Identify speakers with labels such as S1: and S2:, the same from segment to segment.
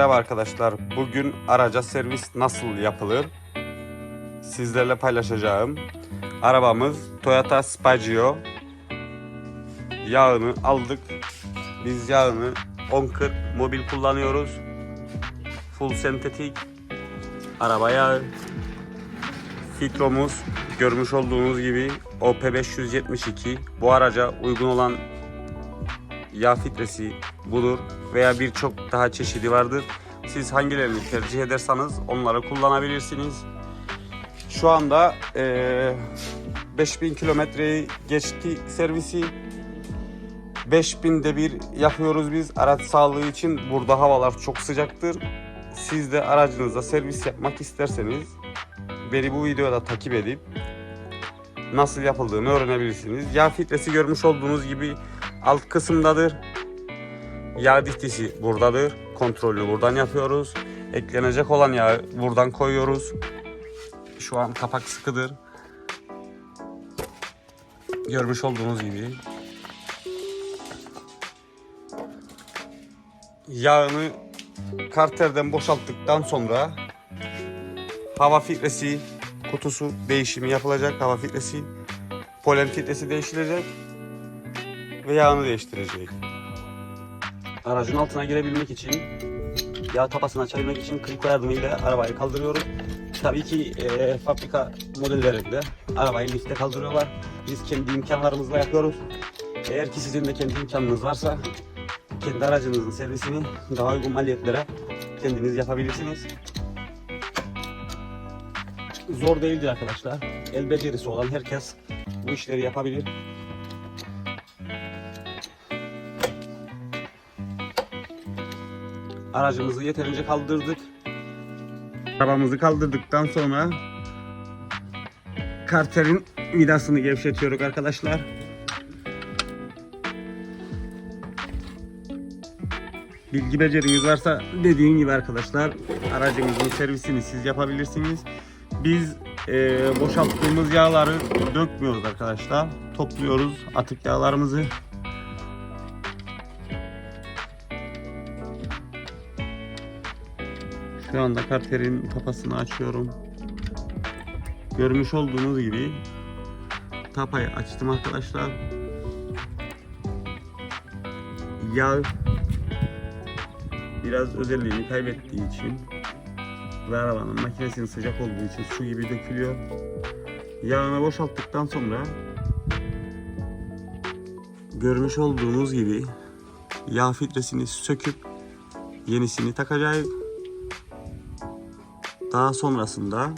S1: Merhaba arkadaşlar. Bugün araca servis nasıl yapılır? Sizlerle paylaşacağım. Arabamız Toyota Spagio. Yağını aldık. Biz yağını 1040 mobil kullanıyoruz. Full sentetik. Araba yağı. Filtromuz görmüş olduğunuz gibi OP572. Bu araca uygun olan yağ filtresi budur veya birçok daha çeşidi vardır. Siz hangilerini tercih ederseniz onları kullanabilirsiniz. Şu anda eee 5000 kilometreyi geçti servisi. 5000'de bir yapıyoruz biz araç sağlığı için. Burada havalar çok sıcaktır. Siz de aracınıza servis yapmak isterseniz beni bu videoda takip edip nasıl yapıldığını öğrenebilirsiniz. Yağ filtresi görmüş olduğunuz gibi alt kısımdadır. Yağ diftisi buradadır. Kontrolü buradan yapıyoruz. Eklenecek olan yağı buradan koyuyoruz. Şu an kapak sıkıdır. Görmüş olduğunuz gibi. Yağını karterden boşalttıktan sonra hava filtresi kutusu değişimi yapılacak. Hava filtresi, polen filtresi değiştirecek ve yağını değiştirecek. Aracın altına girebilmek için, yağ tapasını açabilmek için kliko yardımıyla arabayı kaldırıyoruz. Tabii ki e, fabrika modellerinde arabayı lifte kaldırıyorlar. Biz kendi imkanlarımızla yapıyoruz. Eğer ki sizin de kendi imkanınız varsa kendi aracınızın servisini daha uygun maliyetlere kendiniz yapabilirsiniz. Zor değildir arkadaşlar. El becerisi olan herkes bu işleri yapabilir. Aracımızı yeterince kaldırdık. Arabamızı kaldırdıktan sonra karterin vidasını gevşetiyoruz arkadaşlar. Bilgi beceriniz varsa dediğim gibi arkadaşlar aracınızın servisini siz yapabilirsiniz. Biz e, boşalttığımız yağları dökmüyoruz arkadaşlar. Topluyoruz atık yağlarımızı. Şu anda karterin tapasını açıyorum. Görmüş olduğunuz gibi tapayı açtım arkadaşlar. Yağ biraz özelliğini kaybettiği için ve arabanın makinesinin sıcak olduğu için su gibi dökülüyor. Yağını boşalttıktan sonra görmüş olduğunuz gibi yağ filtresini söküp yenisini takacağız. Daha sonrasında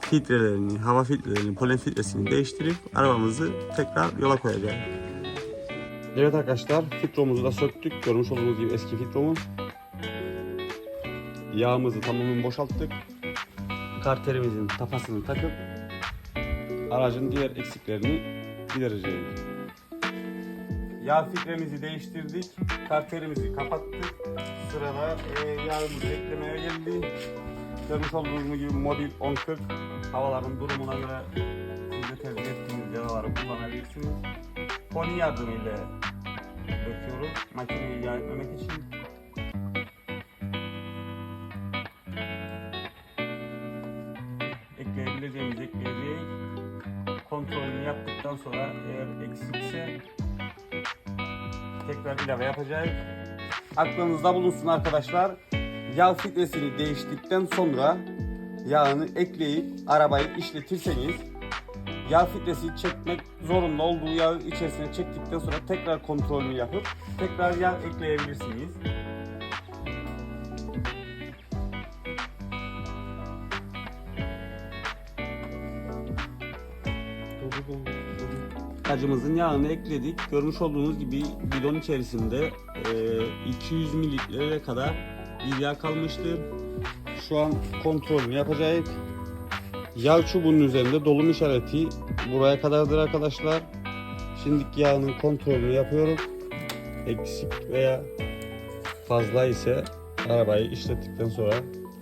S1: filtrelerini, hava filtrelerini, polen filtresini değiştirip arabamızı tekrar yola koyacağız. Evet arkadaşlar filtromuzu da söktük. Görmüş olduğunuz gibi eski filtromuz. Yağımızı tamamen boşalttık. Karterimizin tapasını takıp aracın diğer eksiklerini gidereceğiz. Yağ filtremizi değiştirdik. Karterimizi kapattık. Sırada e, yağımızı eklemeye geldi. Görmüş olduğunuz gibi mobil 1040 havaların durumuna göre siz de tercih ettiğiniz yağları kullanabilirsiniz. Pony yardımıyla döküyoruz makineyi yağ etmemek için. Ekleyebileceğimiz ekleyeceğiz. Kontrolünü yaptıktan sonra eğer eksikse tekrar ilave yapacağız. Aklınızda bulunsun arkadaşlar. Yağ filtresini değiştikten sonra yağını ekleyip arabayı işletirseniz yağ filtresi çekmek zorunda olduğu yağı içerisine çektikten sonra tekrar kontrolünü yapıp tekrar yağ ekleyebilirsiniz. Aracımızın yağını ekledik. Görmüş olduğunuz gibi bidon içerisinde e, 200 mililitreye kadar bir yağ kalmıştır. Şu an kontrolünü yapacağız. Yağ çubuğunun üzerinde dolum işareti buraya kadardır arkadaşlar. Şimdiki yağının kontrolünü yapıyorum. Eksik veya fazla ise arabayı işlettikten sonra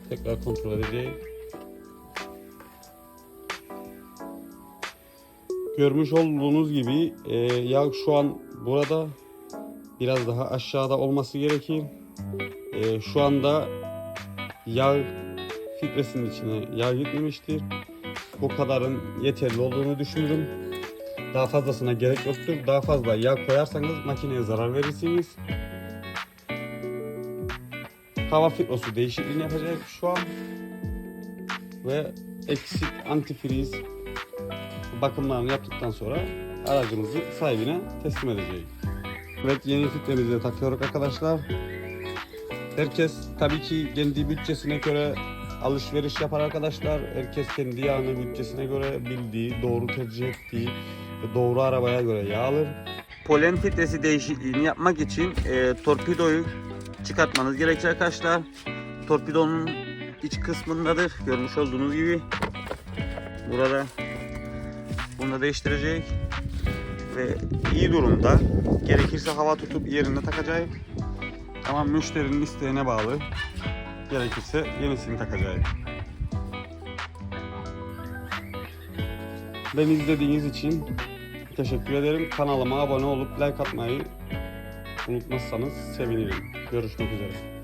S1: tekrar kontrol edeceğiz. Görmüş olduğunuz gibi e, yağ şu an burada biraz daha aşağıda olması gerekir. Ee, şu anda yağ filtresinin içine yağ gitmemiştir. Bu kadarın yeterli olduğunu düşünürüm. Daha fazlasına gerek yoktur. Daha fazla yağ koyarsanız makineye zarar verirsiniz. Hava filtrosu değişikliğini yapacak şu an. Ve eksik antifriz bakımlarını yaptıktan sonra aracımızı sahibine teslim edeceğiz. Evet yeni filtremizi takıyoruz arkadaşlar. Herkes tabii ki kendi bütçesine göre alışveriş yapar arkadaşlar. Herkes kendi yağını bütçesine göre bildiği, doğru tercih ettiği doğru arabaya göre yağ alır. Polen filtresi değişikliğini yapmak için e, torpidoyu çıkartmanız gerekir arkadaşlar. Torpidonun iç kısmındadır. Görmüş olduğunuz gibi. Burada bunu da değiştirecek. Ve iyi durumda. Gerekirse hava tutup yerine takacak. Ama müşterinin isteğine bağlı. Gerekirse yenisini takacağız. Beni izlediğiniz için teşekkür ederim. Kanalıma abone olup like atmayı unutmazsanız sevinirim. Görüşmek üzere.